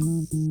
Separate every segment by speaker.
Speaker 1: Mm-hmm.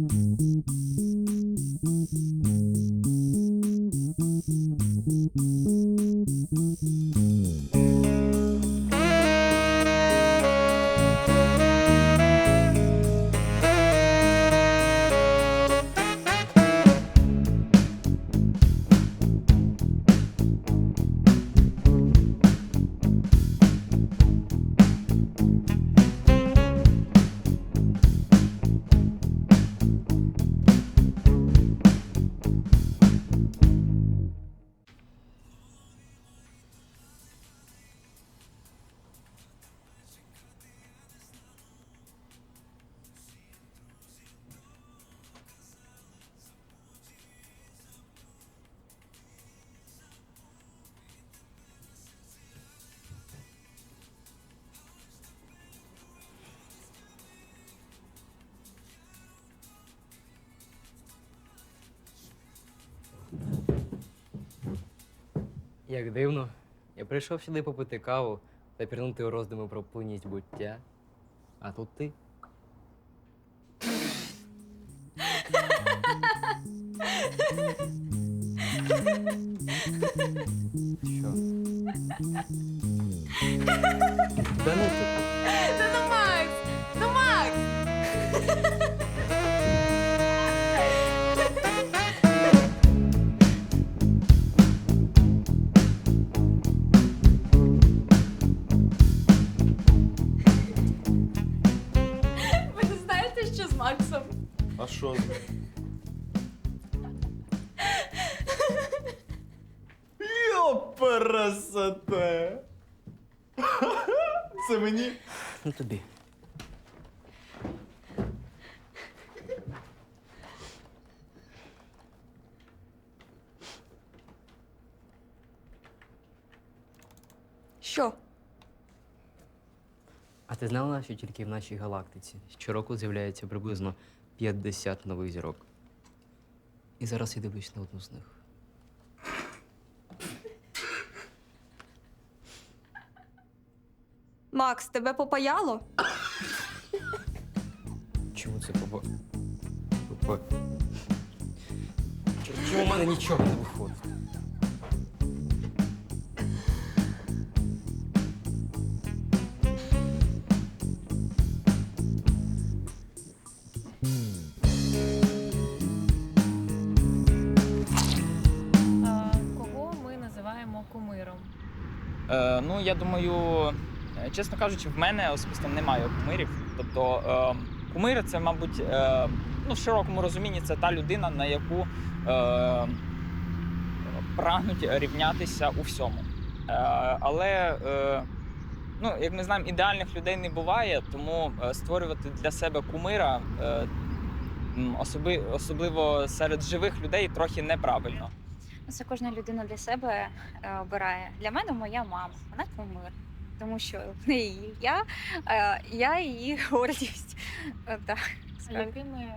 Speaker 1: Як дивно, я прийшов сюди попити каву та пірнути у роздуми про плинність буття. А тут ти. Що? Да ну ти.
Speaker 2: Що
Speaker 1: тільки в нашій галактиці щороку з'являється приблизно 50 нових зірок? І зараз я дивлюсь на одну з них.
Speaker 2: Макс, тебе попаяло?
Speaker 1: Чому це. Попа... Чому- Чому в мене нічого не виходить?
Speaker 3: Е, ну, я думаю, е, чесно кажучи, в мене особисто немає кумирів. Тобто, е, кумир це, мабуть, е, ну, в широкому розумінні це та людина, на яку е, прагнуть рівнятися у всьому. Е, але, е, ну, як ми знаємо, ідеальних людей не буває, тому е, створювати для себе кумира. Е, особи, особливо серед живих людей трохи неправильно.
Speaker 4: Це кожна людина для себе е, обирає. Для мене моя мама, вона кумир. Тому що в неї я, е, я її гордість. Е, Так.
Speaker 5: А якими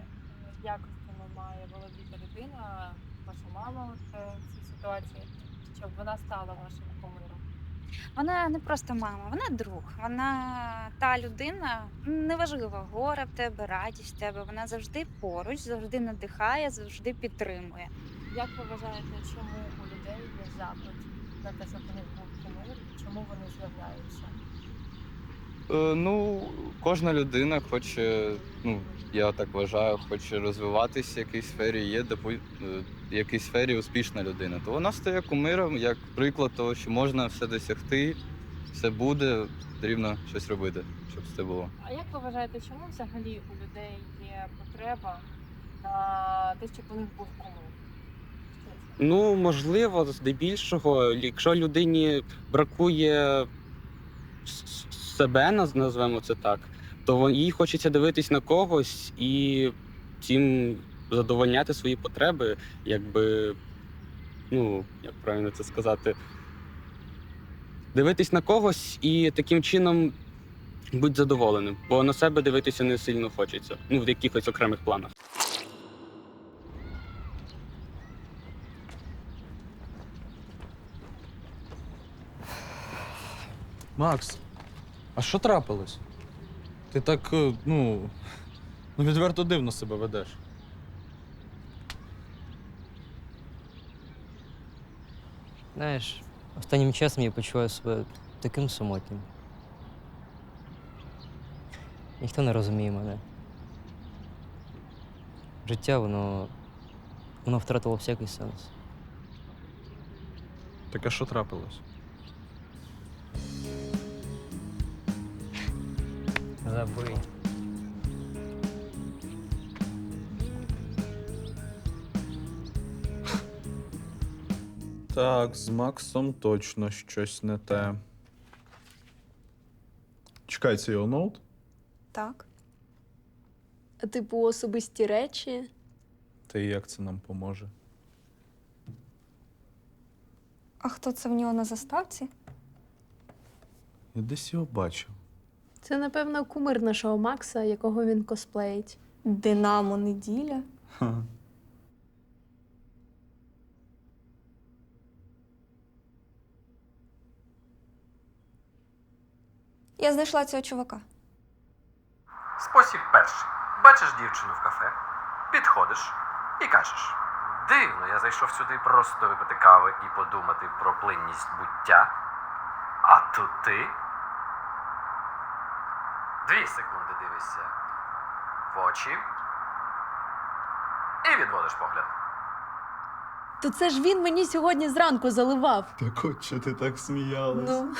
Speaker 5: якостями має володіти людина, ваша мама в цій ситуації, щоб вона стала вашим кумиром?
Speaker 4: Вона не просто мама, вона друг. Вона та людина, неважливо, горе в тебе, радість в тебе. Вона завжди поруч, завжди надихає, завжди підтримує.
Speaker 5: Як ви вважаєте, чому у людей є запит на те, щоб вони були чому вони з'являються?
Speaker 6: Е, Ну, кожна людина хоче, ну, я так вважаю, хоче розвиватися в якійсь сфері, є допу- е, в якійсь сфері успішна людина. То вона стає кумиром як приклад того, що можна все досягти, все буде, потрібно щось робити, щоб це було.
Speaker 5: А як ви вважаєте, чому взагалі у людей є потреба на те, щоб у них був кумир?
Speaker 7: Ну, можливо, здебільшого, якщо людині бракує себе, наз- назвемо це так, то їй хочеться дивитись на когось і цим задовольняти свої потреби, якби, ну, як правильно це сказати, дивитись на когось і таким чином бути задоволеним, бо на себе дивитися не сильно хочеться, ну, в якихось окремих планах.
Speaker 8: Макс, а що трапилось? Ти так, е, ну, Ну відверто дивно себе ведеш.
Speaker 1: Знаєш, останнім часом я почуваю себе таким самотнім. Ніхто не розуміє мене. Життя, воно. воно втратило всякий сенс.
Speaker 8: Таке що трапилось?
Speaker 1: Забий.
Speaker 8: Так, з Максом точно щось не те. Чекай, це його ноут?
Speaker 2: Так.
Speaker 9: Типу, особисті речі.
Speaker 8: Та і як це нам поможе?
Speaker 2: А хто це в нього на заставці?
Speaker 8: Я десь його бачив.
Speaker 9: Це, напевно, кумир нашого Макса, якого він косплеїть.
Speaker 2: Динамо неділя.
Speaker 8: Ха.
Speaker 2: Я знайшла цього чувака.
Speaker 10: Спосіб перший. Бачиш дівчину в кафе, підходиш і кажеш: Дивно, я зайшов сюди просто випити кави і подумати про плинність буття. А тут ти. Дві секунди дивишся в очі і відводиш погляд.
Speaker 9: То це ж він мені сьогодні зранку заливав.
Speaker 8: Так от що ти так сміялась?
Speaker 9: Ну,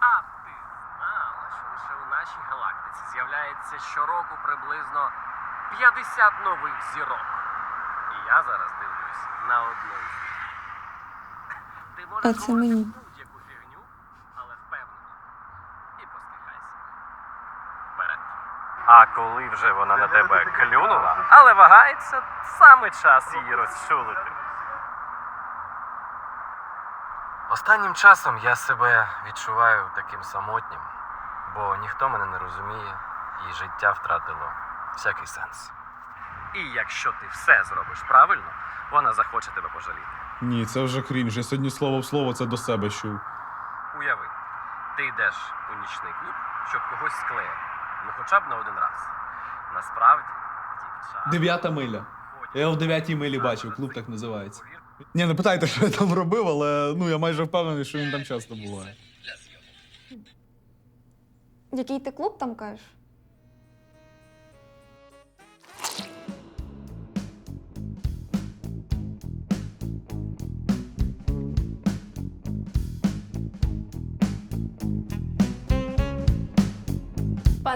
Speaker 10: А ти знала, що лише у нашій галактиці з'являється щороку приблизно 50 нових зірок. І я зараз дивлюсь на одну з них. Ти
Speaker 2: А
Speaker 10: можеш
Speaker 2: це мені.
Speaker 10: Коли вже вона на тебе клюнула, але вагається, саме час її розчулити. Останнім часом я себе відчуваю таким самотнім, бо ніхто мене не розуміє, і життя втратило всякий сенс. І якщо ти все зробиш правильно, вона захоче тебе пожаліти.
Speaker 8: Ні, це вже крінж. Я сьогодні слово в слово це до себе чув.
Speaker 10: Уяви, ти йдеш у нічний клуб, щоб когось склеїти. Ну хоча б на один раз. Насправді, дівчата...
Speaker 8: Дев'ята миля. Я в дев'ятій милі бачив, клуб так називається. Ні, не питайте, що я там робив, але ну я майже впевнений, що він там часто буває.
Speaker 2: Який ти клуб там кажеш?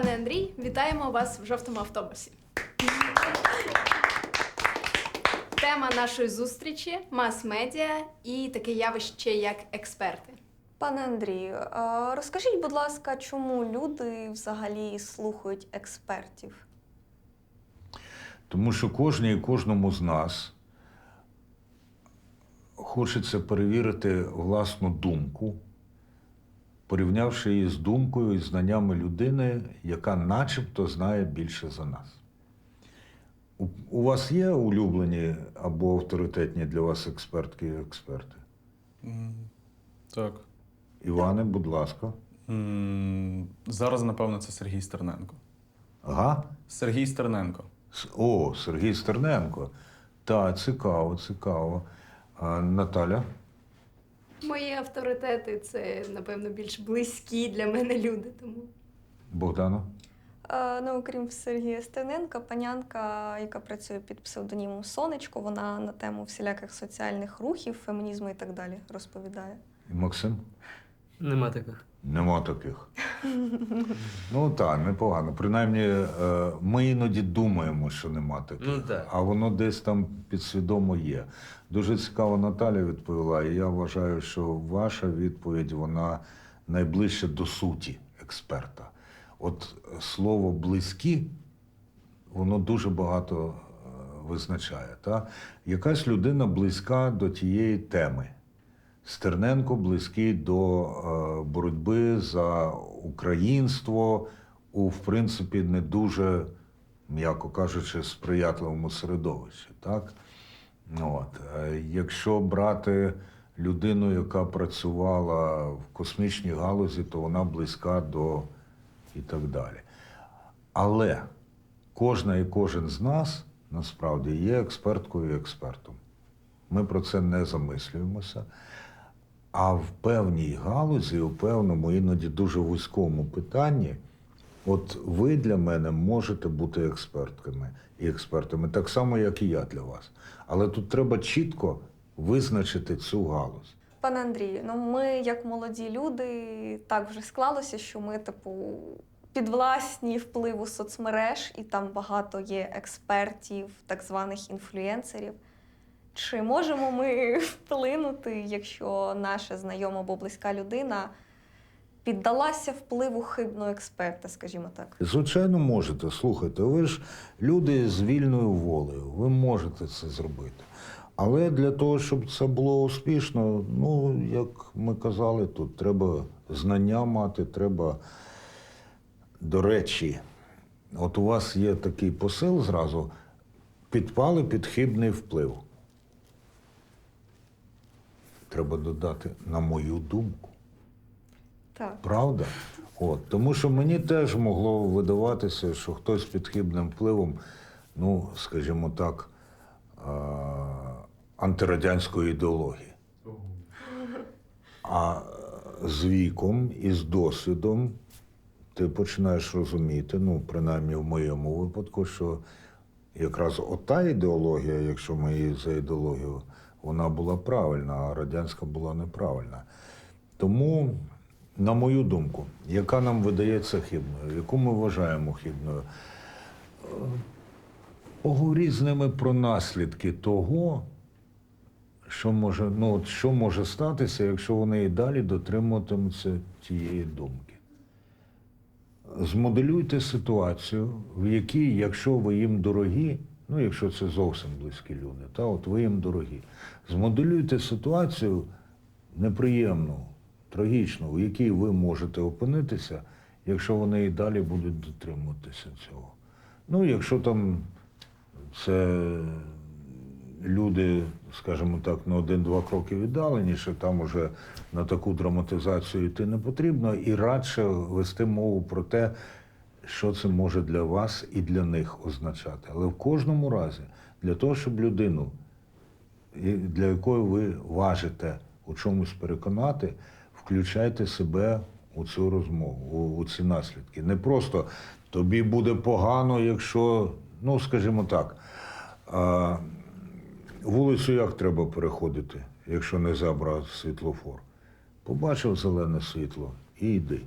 Speaker 9: Пане Андрій, вітаємо вас в жовтому автобусі. Тема нашої зустрічі мас-медіа і таке явище, як експерти.
Speaker 2: Пане Андрію, розкажіть, будь ласка, чому люди взагалі слухають експертів?
Speaker 11: Тому що кожній і кожному з нас хочеться перевірити власну думку, порівнявши її з думкою і знаннями людини, яка начебто знає більше за нас. У, у вас є улюблені або авторитетні для вас експертки і експерти?
Speaker 8: Так.
Speaker 11: Іване, будь ласка.
Speaker 8: Зараз, напевно, це Сергій Стерненко.
Speaker 11: Ага.
Speaker 8: Сергій Стерненко.
Speaker 11: О, Сергій Стерненко. Так, цікаво, цікаво. А, Наталя?
Speaker 9: Мої авторитети це, напевно, більш близькі для мене люди. Тому
Speaker 11: Богдана?
Speaker 2: Е, ну, окрім Сергія Стененка, панянка, яка працює під псевдонімом Сонечко, вона на тему всіляких соціальних рухів, фемінізму і так далі розповідає.
Speaker 11: І Максим?
Speaker 1: Нема таких.
Speaker 11: Нема таких. Ну так, непогано. Принаймні, е, ми іноді думаємо, що нема таких,
Speaker 1: Ну, так.
Speaker 11: а воно десь там підсвідомо є. Дуже цікаво Наталя відповіла, і я вважаю, що ваша відповідь вона найближче до суті експерта. От слово близькі, воно дуже багато е, визначає. Та? Якась людина близька до тієї теми. Стерненко близький до е, боротьби за українство у, в принципі, не дуже, м'яко кажучи, сприятливому середовищі. Так? От. Е, Якщо брати людину, яка працювала в космічній галузі, то вона близька до і так далі. Але кожна і кожен з нас насправді є експерткою і експертом. Ми про це не замислюємося. А в певній галузі, у певному, іноді дуже вузькому питанні, от ви для мене можете бути експертками і експертами, так само, як і я для вас. Але тут треба чітко визначити цю галузь.
Speaker 2: Пане Андрію, ну ми, як молоді люди, так вже склалося, що ми, типу, підвласні впливу соцмереж, і там багато є експертів, так званих інфлюенсерів. Чи можемо ми вплинути, якщо наша знайома або близька людина піддалася впливу хибного експерта, скажімо так?
Speaker 11: Звичайно, можете. Слухайте, ви ж люди з вільною волею, ви можете це зробити. Але для того, щоб це було успішно, ну, як ми казали, тут треба знання мати, треба. До речі, от у вас є такий посил зразу підпали під хибний вплив. Треба додати, на мою думку.
Speaker 2: Так.
Speaker 11: Правда? От, тому що мені теж могло видаватися, що хтось під хибним впливом, ну, скажімо так, а, антирадянської ідеології. А з віком і з досвідом ти починаєш розуміти, ну, принаймні в моєму випадку, що якраз ота ідеологія, якщо ми її за ідеологію, вона була правильна, а радянська була неправильна. Тому, на мою думку, яка нам видається хибною, яку ми вважаємо хибною, е, поговоріть з ними про наслідки того, що може, ну, от що може статися, якщо вони і далі дотримуватимуться тієї думки. Змоделюйте ситуацію, в якій, якщо ви їм дорогі, ну якщо це зовсім близькі люди, та от ви їм дорогі, змоделюйте ситуацію неприємну, трагічну, в якій ви можете опинитися, якщо вони і далі будуть дотримуватися цього. Ну, якщо там це люди, скажімо так, на один-два кроки віддаленіше, там уже на таку драматизацію йти не потрібно, і радше вести мову про те, що це може для вас і для них означати. Але в кожному разі, для того, щоб людину, для якої ви важите у чомусь переконати, включайте себе у цю розмову, у, ці наслідки. Не просто тобі буде погано, якщо, ну скажімо так, вулицю як треба переходити, якщо не забрав світлофор? Побачив зелене світло і йди,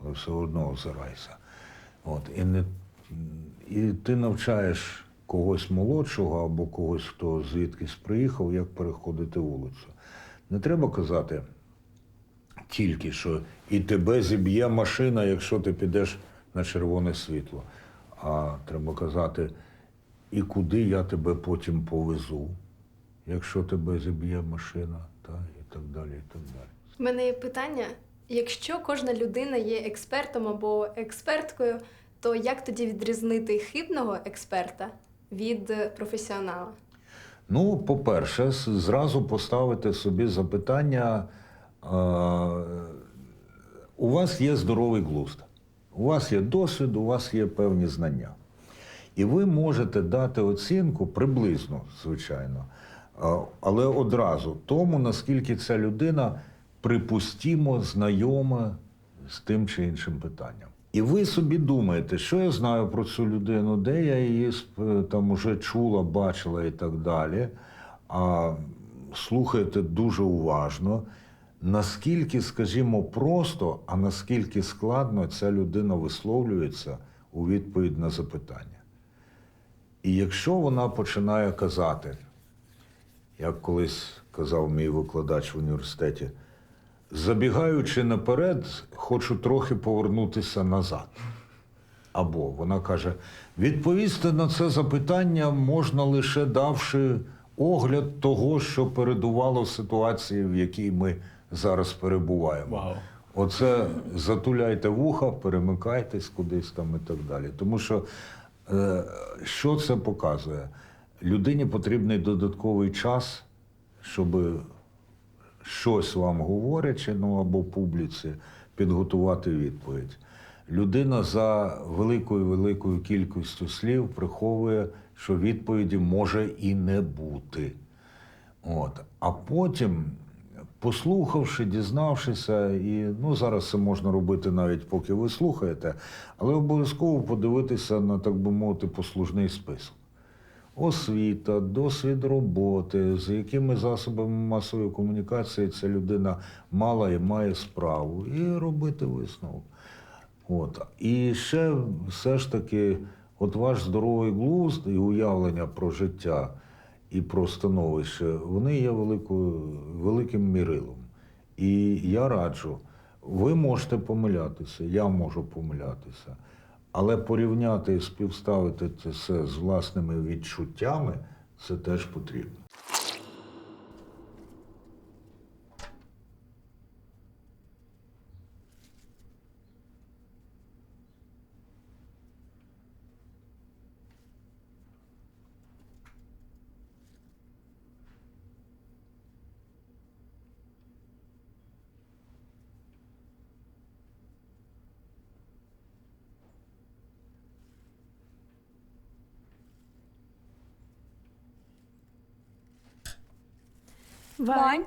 Speaker 11: але все одно озирайся. От, і, не, і ти навчаєш когось молодшого або когось, хто звідкись приїхав, як переходити вулицю. Не треба казати тільки, що і тебе зіб'є машина, якщо ти підеш на червоне світло. А треба казати, і куди я тебе потім повезу, якщо тебе зіб'є машина, та, і так далі, і так далі.
Speaker 9: У мене є питання: якщо кожна людина є експертом або експерткою, то як тоді відрізнити хибного експерта від е, професіонала?
Speaker 11: Ну, по-перше, зразу поставити собі запитання. у вас є здоровий глузд, у вас є досвід, у вас є певні знання. І ви можете дати оцінку приблизно, звичайно, але одразу тому, наскільки ця людина припустімо знайома з тим чи іншим питанням. І ви собі думаєте, що я знаю про цю людину, де я її там уже чула, бачила і так далі. А слухаєте дуже уважно, наскільки, скажімо, просто, а наскільки складно ця людина висловлюється у відповідь на запитання. І якщо вона починає казати, як колись казав мій викладач в університеті, забігаючи наперед, хочу трохи повернутися назад. Або вона каже: відповісти на це запитання можна лише давши огляд того, що передувало ситуації, в якій ми зараз перебуваємо.
Speaker 8: Вау.
Speaker 11: Оце затуляйте вуха, перемикайтесь кудись там і так далі. Тому що е, що це показує? Людині потрібний додатковий час, щоб щось вам говорячи, ну або публіці, підготувати відповідь. Людина за великою великою кількістю слів приховує, що відповіді може і не бути. От. А потім, послухавши, дізнавшися, і ну, зараз це можна робити навіть поки ви слухаєте, але обов'язково подивитися на, так би мовити, послужний список. Освіта, досвід роботи, з якими засобами масової комунікації ця людина мала і має справу, і робити висновок. От. І ще все ж таки, от ваш здоровий глузд і уявлення про життя і про становище, вони є великою, великим мірилом. І я раджу, ви можете помилятися, я можу помилятися, але порівняти і співставити це з власними відчуттями це теж потрібно.
Speaker 12: Вань.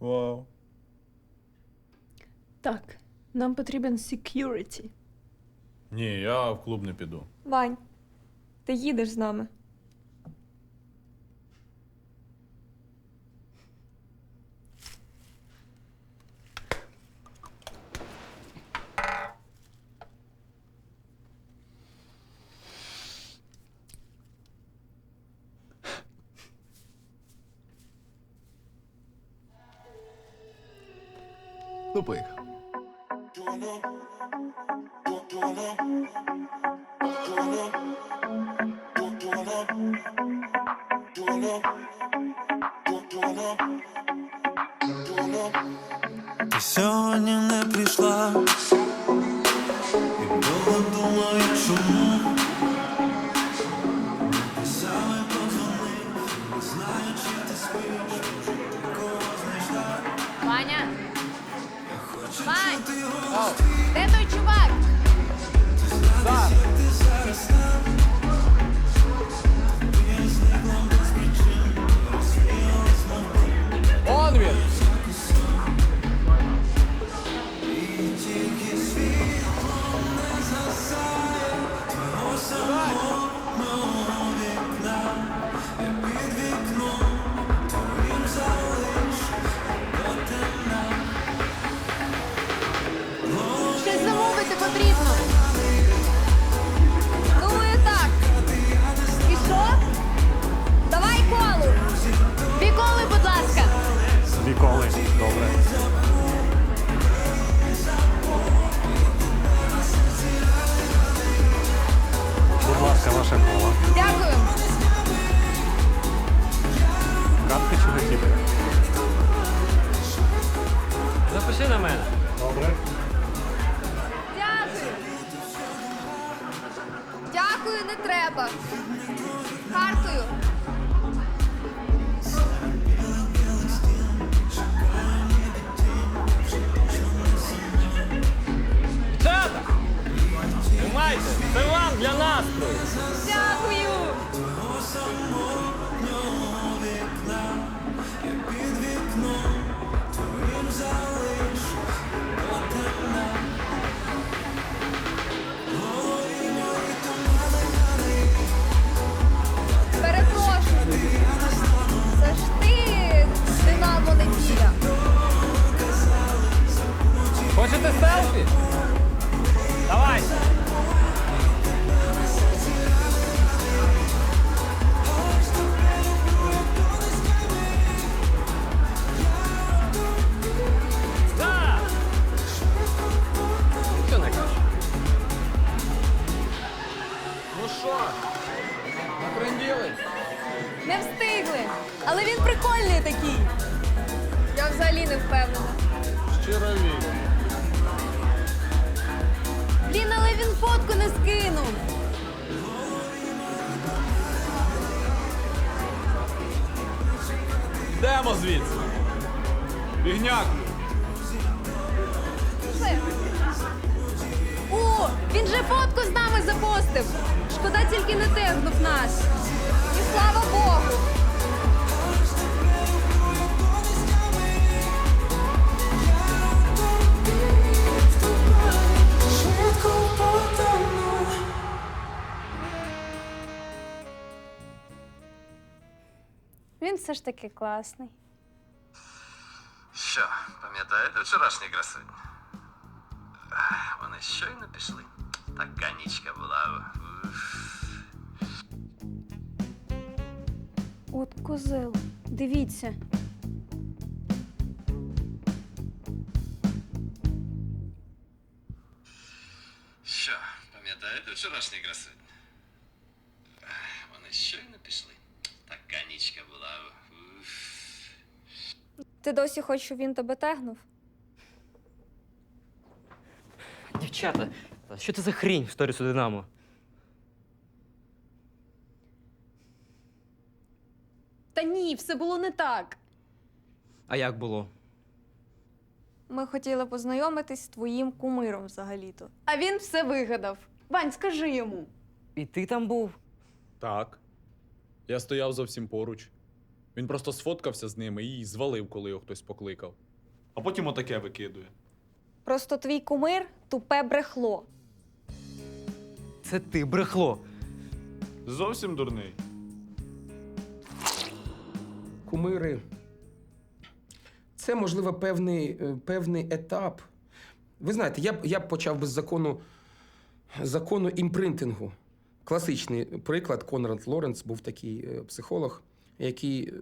Speaker 13: Вау.
Speaker 14: Так, нам потрібен security.
Speaker 13: Ні, я в клуб не піду.
Speaker 12: Вань, ти їдеш з нами.
Speaker 13: Ну, поїхав.
Speaker 15: Хочете селфі? Давайте! Да!
Speaker 16: Що?
Speaker 15: Ну що? Напринділи?
Speaker 12: Не встигли. Але він прикольний такий. Я взагалі не впевнена.
Speaker 13: Щиро вірю.
Speaker 12: Блін, але він фотку не скинув.
Speaker 13: Йдемо звідси. Бігняк.
Speaker 12: О, він же фотку з нами запостив. Шкода, тільки не тегнув нас. І слава Богу.
Speaker 4: Він все ж таки класний.
Speaker 10: Що, пам'ятаєте вчорашні красуні? Вони щойно пішли. Така нічка була.
Speaker 4: От козел. Дивіться.
Speaker 10: Що, пам'ятаєте вчорашні красуні? Вони щойно пішли. Така нічка була. Уф.
Speaker 2: Ти досі хочеш, щоб він тебе тегнув?
Speaker 1: Дівчата, та що це за хрінь в сторісу Динамо?
Speaker 12: Та ні, все було не так.
Speaker 1: А як було?
Speaker 2: Ми хотіли познайомитись з твоїм кумиром взагалі-то.
Speaker 12: А він все вигадав. Вань, скажи йому.
Speaker 1: І ти там був?
Speaker 8: Так. Я стояв зовсім поруч. Він просто сфоткався з ними і звалив, коли його хтось покликав. А потім отаке викидує.
Speaker 2: Просто твій кумир тупе брехло.
Speaker 1: Це ти брехло.
Speaker 8: Зовсім дурний.
Speaker 17: кумири. Це, можливо, певний, е, певний етап. Ви знаєте, я б, я б почав би з закону, закону імпринтингу. Класичний приклад Конрад Лоренц був такий е, психолог, який е,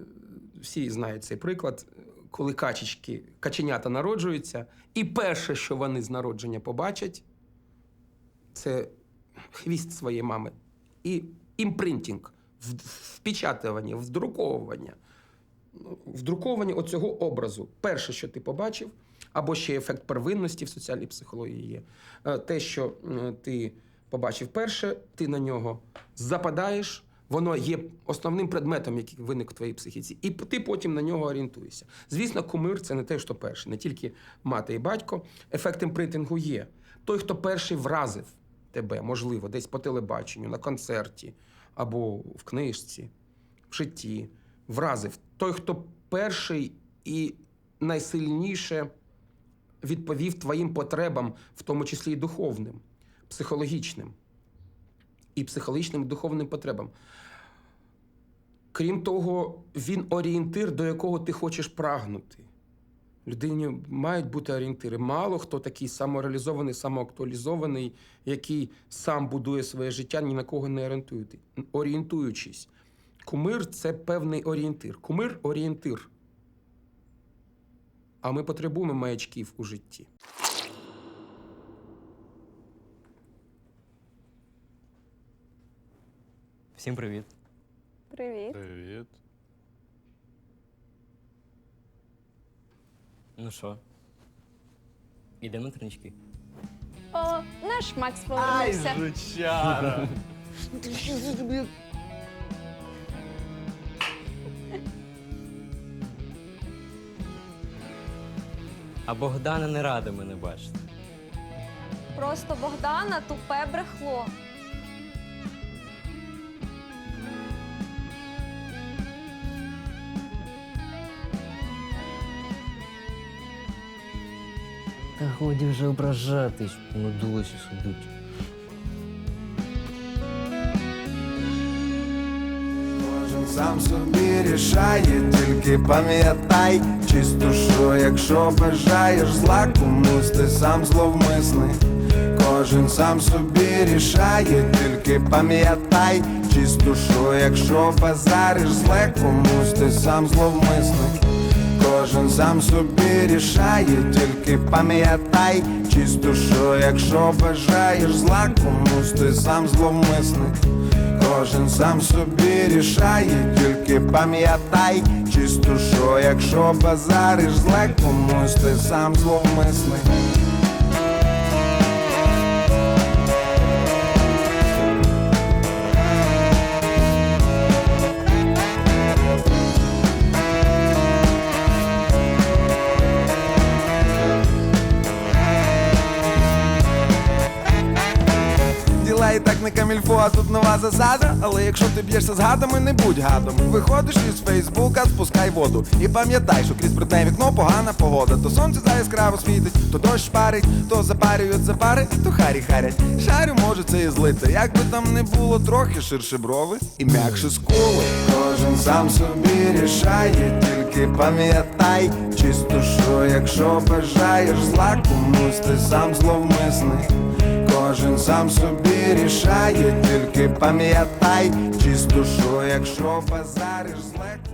Speaker 17: всі знають цей приклад, коли качечки, каченята народжуються, і перше, що вони з народження побачать, це хвіст своєї мами. І імпринтинг, в- впечатування, вдруковування. Ну, вдруковані оцього образу. Перше, що ти побачив, або ще ефект первинності в соціальній психології є. Е, Те, що ти побачив перше, ти на нього западаєш, воно є основним предметом, який виник в твоїй психіці, і ти потім на нього орієнтуєшся. Звісно, кумир це не те, що перше, не тільки мати і батько. Ефект імпринтингу є. Той, хто перший вразив тебе, можливо, десь по телебаченню, на концерті або в книжці, в житті, вразив. Той, хто перший і найсильніше відповів твоїм потребам, в тому числі і духовним, психологічним. І психологічним і духовним потребам. Крім того, він орієнтир, до якого ти хочеш прагнути. Людині мають бути орієнтири. Мало хто такий самореалізований, самоактуалізований, який сам будує своє життя, ні на кого не орієнтуючись. Кумир це певний орієнтир. Кумир орієнтир. А ми потребуємо маячків у житті.
Speaker 1: Всім привіт.
Speaker 2: Привіт.
Speaker 8: Привіт.
Speaker 1: Ну що? Ідемо на тринички.
Speaker 12: О, наш Макс повернувся.
Speaker 8: жучара.
Speaker 1: А Богдана не рада мене бачити.
Speaker 2: Просто Богдана тупе брехло.
Speaker 1: Годі вже ображатись, надулося сидить.
Speaker 18: Кожен сам собі рішає, тільки пам'ятай, чисто що, якщо бажаєш зла комусь, ти сам зловмисний. Кожен сам собі рішає, тільки пам'ятай, чисто що, якщо базариш зле комусь, ти сам зловмисний. Кожен сам собі рішає, тільки пам'ятай, чисто що, якщо бажаєш зла комусь, ти сам зловмисник. Кожен сам собі рішає, тільки пам'ятай, чисто що, якщо базариш зле комусь, ти сам зловмисник. Камільфо, а тут нова засада. Але якщо ти б'єшся з гадами, не будь гадом. Виходиш із Фейсбука, спускай воду. І пам'ятай, що крізь брудне вікно погана погода. То сонце за яскраво світить, то дощ парить, то запарюють запари, то харі харять. Шарю може це і злити. Як би там не було, трохи ширше брови і м'якше скули. Кожен сам собі рішає, тільки пам'ятай, чисто що, якщо бажаєш зла комусь, ти сам зловмисний. Кожен сам собі рішає, тільки пам'ятай, чисто душу, якщо базариш зле.